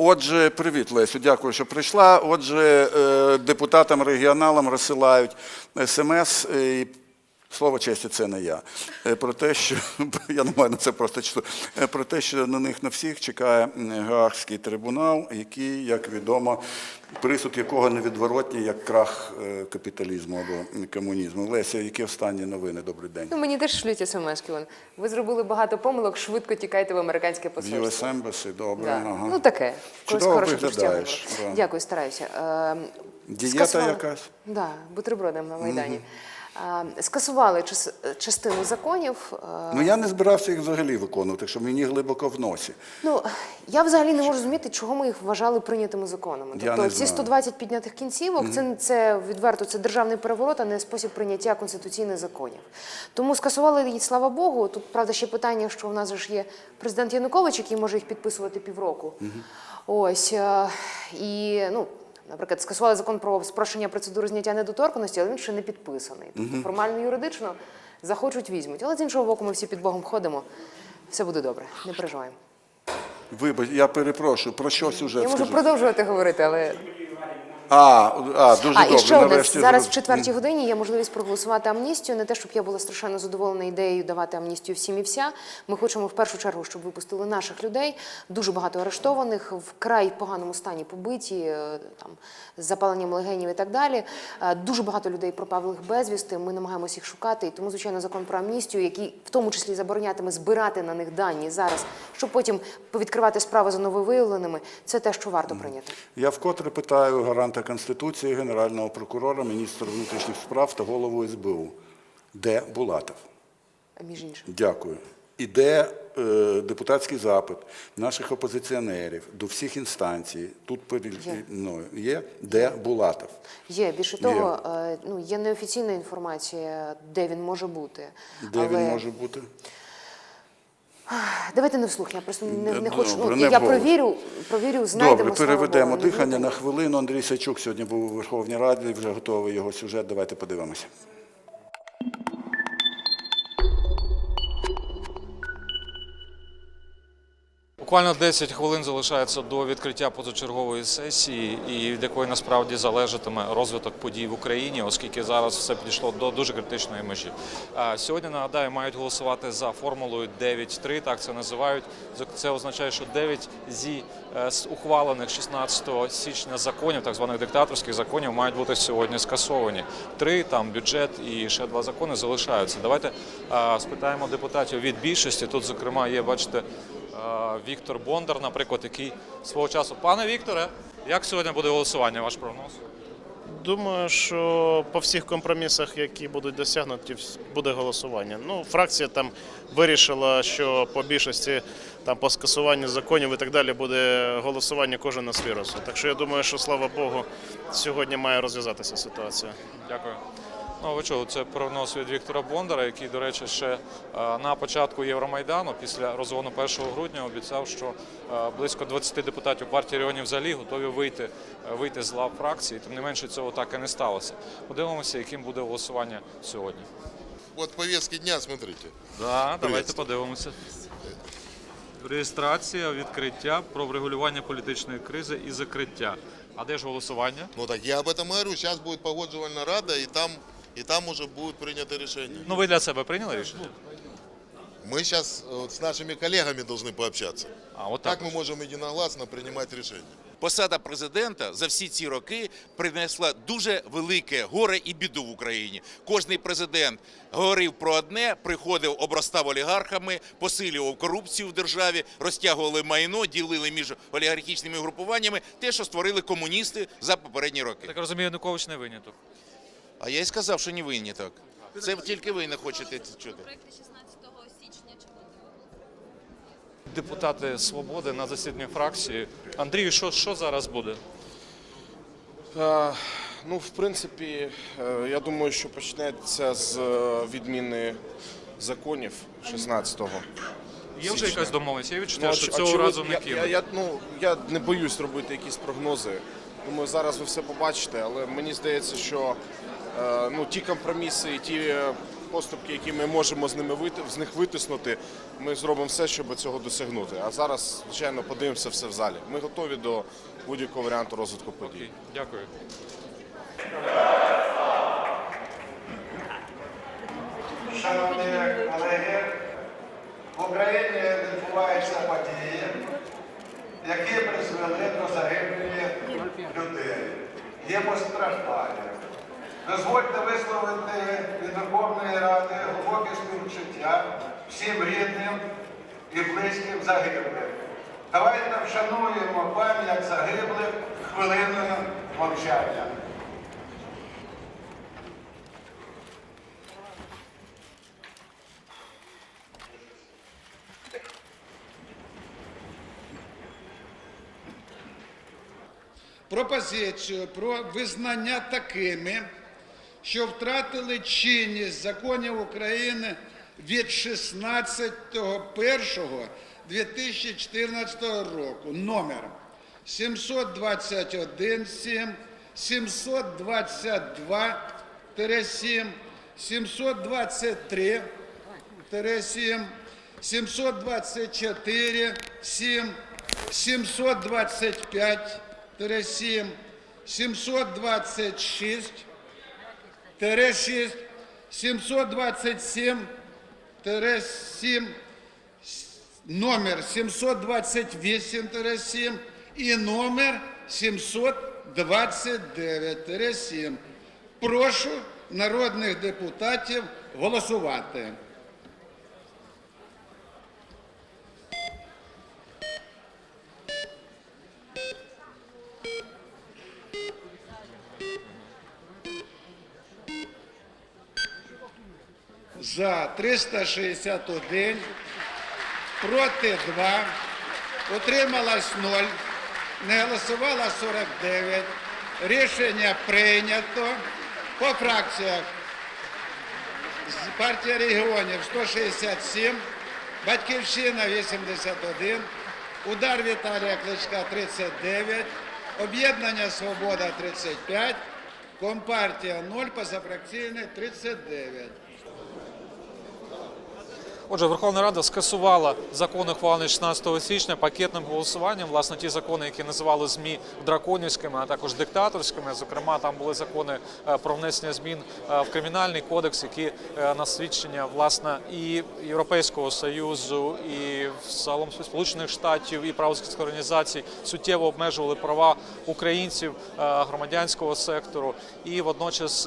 Отже, привіт, Лесю, дякую, що прийшла. Отже, е, депутатам регіоналам розсилають смс. Слово честі, це не я. Е, Про те, що я не маю на це просто часу. Е, Про те, що на них на всіх чекає Гаагський трибунал, який, як відомо, присуд якого невідворотній, як крах е, капіталізму або комунізму. Леся, які останні новини? Добрий день. Ну, мені теж шлють смс-ки. Ви зробили багато помилок, швидко тікайте в американське посольство. US Embassy, добре. Да. Ага. Ну таке. Чудово виглядаєш, да. Дякую, стараюся. Дієта скасували- якась? Да, бутербродом на Майдані. Е, скасували час- частину законів. е, Ну я не збирався їх взагалі виконувати, що мені глибоко в носі. Ну, я взагалі не можу зрозуміти, чого ми їх вважали прийнятими законами. Я Тобто не ці знаю. 120 піднятих кінцівок, це, це відверто це державний переворот, а не спосіб прийняття конституційних законів. Тому скасували її, слава Богу. Тут, правда, ще питання, що в нас ж є президент Янукович, який може їх підписувати півроку. Ось. е, І, ну, наприклад, скасували закон про спрощення процедури зняття недоторканості, але він ще не підписаний. Тобто формально юридично захочуть, візьмуть. Але з іншого боку, ми всі під Богом ходимо. Все буде добре, не переживаємо. Вибач, я перепрошую, про що сюжет? Я можу скажу? продовжувати говорити, але А, а, дуже а добре. і ще одне нарешті зараз в четвертій годині є можливість проголосувати амністію. Не те, щоб я була страшенно задоволена ідеєю давати амністію всім і вся. Ми хочемо в першу чергу, щоб випустили наших людей. Дуже багато арештованих, вкрай поганому стані побиті, е, там з запаленням легенів і так далі. Е, Дуже багато людей пропавлих безвісти. Ми намагаємося їх шукати. І тому, звичайно, закон про амністію, який в тому числі заборонятиме збирати на них дані зараз, щоб потім повідкривати справи за нововиявленими. Це те, що варто прийняти. Я вкотре питаю гаранта Конституції, Генерального прокурора, міністра внутрішніх справ та голову СБУ. Де Булатов? Між іншим. Дякую. І де е, депутатський запит наших опозиціонерів до всіх інстанцій, тут перед Є. мною є, де Булатов? Є більше того, е, ну є неофіційна інформація, де він може бути. Де Але він може бути? Давайте не вслух. Я просто не, не Добре, хочу. Ну, не я, вголос. провірю, провірю, знайдемо. Добре, переведемо дихання на хвилину. Андрій Сачук сьогодні був у Верховній Раді, вже готовий його сюжет. Давайте подивимося. Буквально 10 хвилин залишається до відкриття позачергової сесії, і від якої насправді залежатиме розвиток подій в Україні, оскільки зараз все підійшло до дуже критичної межі. Сьогодні нагадаю, мають голосувати за формулою 9.3, так це називають. Це означає, що 9 зі е, ухвалених 16 січня законів, так званих диктаторських законів, мають бути сьогодні скасовані. Три там бюджет і ще два закони залишаються. Давайте е, спитаємо депутатів від більшості. Тут, зокрема, є, бачите. Віктор Бондар, наприклад, який свого часу. Пане Вікторе, як сьогодні буде голосування? Ваш прогноз? Думаю, що по всіх компромісах, які будуть досягнуті, буде голосування. Ну, фракція там вирішила, що по більшості там по скасуванню законів і так далі буде голосування кожен на свій розсуд. Так що я думаю, що слава Богу, сьогодні має розв'язатися ситуація. Дякую. Ну, ви чули, це прогноз від Віктора Бондара, який, до речі, ще е, на початку Євромайдану, після розгону 1 грудня, обіцяв, що е, близько 20 депутатів партії регіонів взагалі готові вийти, е, вийти з лав фракції. Тим не менше, цього так і не сталося. Подивимося, яким буде голосування сьогодні. Вот повестки дня, смотрите. Да, давайте подивимося. Реєстрація, відкриття про врегулювання політичної кризи і закриття. А де ж голосування? Ну так я об этом говорю. Сейчас будет погоджувальная рада, и там, и там уже будет принято решение. Ну, ви для себе прийняли рішення? Мы сейчас с нашими коллегами должны пообщаться. А, от Как так. мы можем единогласно принимать решения? Посада президента за всі ці роки принесла дуже велике горе і біду в Україні. Кожний президент говорив про одне, приходив, обростав олігархами, посилював корупцію в державі, розтягували майно, ділили між олігархічними групуваннями те, що створили комуністи за попередні роки. Так розумію, Янукович не виняток. А я й сказав, що не винні так. Це тільки ви не хочете чути. проєкті 16 січня чи буде? Депутати свободи на засіданні фракції. Андрію, що, що зараз буде? Е, Ну, в принципі, е, я думаю, що почнеться з е, відміни законів 16-го. Є вже якась домовленість? Я відчуття, Ну, що оч- цього разу не я, кинуть. я, я, ну, я не боюсь робити якісь прогнози. Думаю, зараз ви все побачите, але мені здається, що е, ну, ті компроміси і ті е, поступки, які ми можемо з ними вити, з них витиснути, ми зробимо все, щоб цього досягнути. А зараз, звичайно, подивимося все в залі. Ми готові до будь-якого варіанту розвитку подій. Дякую. Шановні колеги, в Україні відбуваються події, які призвели до загибелі людей. Є постраждання. Дозвольте висловити від Верховної Ради глибоке співчуття всім рідним і близьким загиблих. Давайте вшануємо пам'ять загиблих хвилиною мовчання. Пропозицію про визнання такими, що втратили чинність законів України від 16.01.2014 року. Номер 721 7, 722 7, 723 7, 724 7, 725 7, 726 6, 727 7, номер 728 7 і номер 729 7. Прошу народних депутатів голосувати. За 361, проти 2, утрималось 0, не голосувало 49. Рішення прийнято. По фракціях партія регіонів 167, Батьківщина 81, Удар Віталія Кличка 39, Об'єднання Свобода 35, Компартія 0, позафракційне 39. Отже, Верховна Рада скасувала закон, ухвалений 16 січня пакетним голосуванням. Власне, ті закони, які називали змі драконівськими, а також диктаторськими. Зокрема, там були закони е, про внесення змін е, в кримінальний кодекс, які е, на свідчення власне і Європейського союзу, і загалом Сполучених Штатів, і правозахисних організацій суттєво обмежували права українців громадянського сектору. І водночас,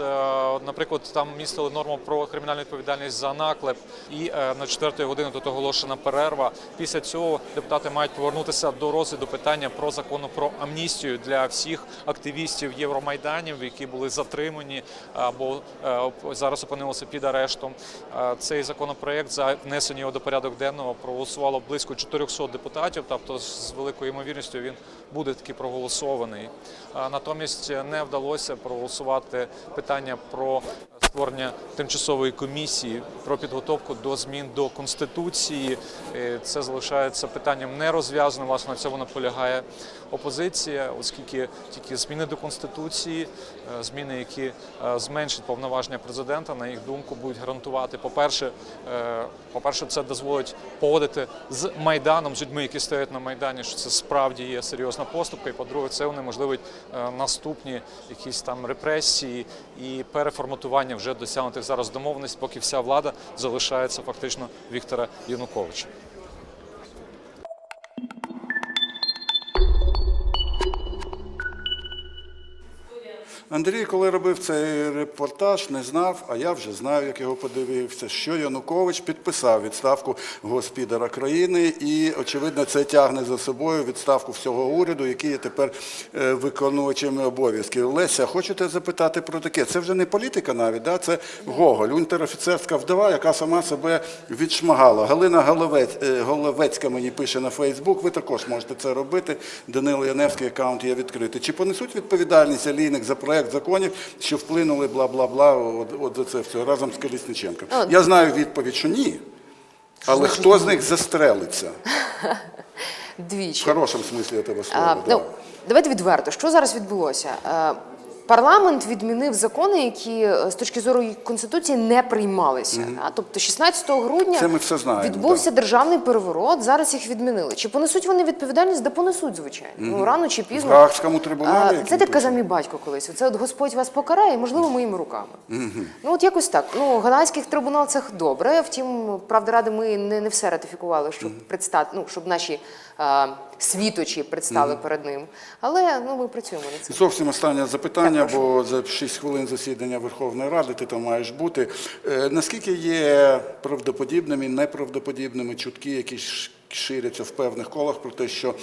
наприклад, там містили норму про кримінальну відповідальність за наклеп. І на 4 години тут оголошена перерва. Після цього депутати мають повернутися до розгляду питання про закону про амністію для всіх активістів Євромайданів, які були затримані або е, зараз опинилися під арештом. Е, Цей законопроект за внесення його до порядок денного проголосувало близько 400 депутатів. Тобто, з великою ймовірністю він буде таки проголосований. Е, Натомість не вдалося проголосувати питання про створення тимчасової комісії про підготовку до змін до конституції. Е, Це залишається питанням нерозв'язаним. Власне на цьому наполягає опозиція, оскільки тільки зміни до конституції, е, зміни, які е, зменшать повноваження президента, на їх думку, будуть гарантувати. По-перше, е, по-перше, це дозволить поводити з майданом, з людьми, які стоять на майдані, що це справді є серйозна поступка. І по-друге, це унеможливить наступні якісь там репресії і переформатування вже досягнутих зараз домовленостей, поки вся влада залишається фактично Віктора Януковича. Андрій, коли робив цей репортаж, не знав, а я вже знаю, як його подивився, що Янукович підписав відставку госпідара країни, і очевидно, це тягне за собою відставку всього уряду, який є тепер е, виконувачем обов'язків. Леся, хочу тебе запитати про таке. Це вже не політика навіть, да? це Гоголь, унтер-офіцерська вдова, яка сама себе відшмагала. Галина Головець, е, Головецька мені пише на Фейсбук. Ви також можете це робити. Данило Яневський аккаунт є відкритий. Чи понесуть відповідальність Алійник за проект законів, що вплинули бла-бла-бла от, от за це все разом з Колісниченком? Я знаю відповідь, що ні. Але що хто з них застрелиться? Двічі В хорошому смислі я тебе А, слова. ну, давайте відверто, що зараз відбулося? Парламент відмінив закони, які е, з точки зору конституції не приймалися. Да? Тобто, 16 грудня Це ми все знаємо, відбувся державний переворот. Зараз їх відмінили. Чи понесуть вони відповідальність? Да понесуть, звичайно. Ну рано чи В пізно. Гаагському трибуналі. А, Це так казав мій батько колись. Це от Господь вас покарає, можливо, моїми руками. Ну от якось так. Ну, ганадських трибунал це добре. Втім, правда ради, ми не, не все ратифікували, щоб предстати, ну щоб наші а, світочі предстали перед ним. Але ну ми працюємо над цим. Зовсім останнє запитання, Так, бо за 6 хвилин засідання Верховної Ради ти там маєш бути. Е, Наскільки є правдоподібними, неправдоподібними чутки, які ш- ширяться в певних колах про те, що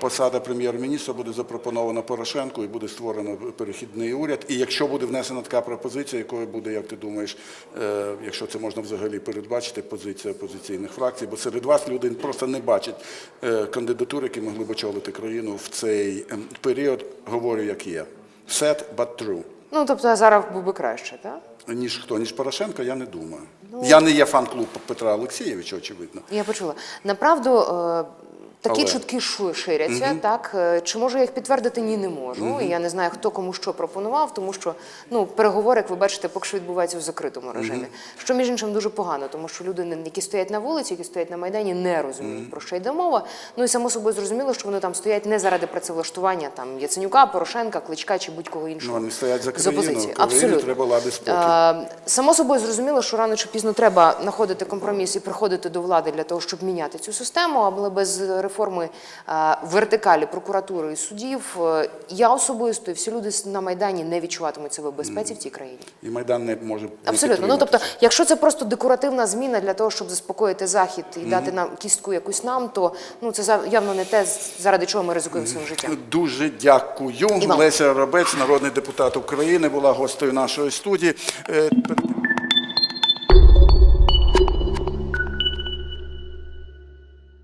посада прем'єр-міністра буде запропонована Порошенку і буде створено перехідний уряд. І якщо буде внесена така пропозиція, якою буде, як ти думаєш, е, якщо це можна взагалі передбачити, позиція опозиційних фракцій, бо серед вас люди просто не бачать е, кандидатур, які могли б очолити країну в цей ем, період, говорю, як є. Sad, but true. Ну тобто Азаров був би краще, так? Ніж хто, ніж Порошенко, я не думаю. Ну, я не є фан-клуб Петра Олексійовича, очевидно. Я почула. Направду, е, такі Але. чутки ширяться, так? Е, Чи можу я їх підтвердити? Ні, не можу. І я не знаю, хто кому що пропонував, тому що ну, переговори, як ви бачите, поки що відбуваються в закритому режимі. Що, між іншим, дуже погано, тому що люди, які стоять на вулиці, які стоять на Майдані, не розуміють, про що йде мова. Ну і само собою зрозуміло, що вони там стоять не заради працевлаштування там, Яценюка, Порошенка, Кличка чи будь-кого іншого. Ну, вони стоять за країну, опозиції. Абсолютно. треба лади спокій. Е, Само собою зрозуміло, що рано чи пізно треба знаходити компроміс і приходити до влади для того, щоб міняти цю систему, але без реформи е, вертикалі прокуратури і судів е, я особисто і всі люди на майдані не відчуватимуть себе в безпеці в цій країні. І Майдан не може не Абсолютно. Ну тобто, якщо це просто декоративна зміна для того, щоб заспокоїти захід і дати нам кістку якусь нам, то ну це явно не те, заради чого ми ризикуємо своїм життям. Дуже дякую. Леся Робець, народний депутат України, була гостею нашої студії. Е,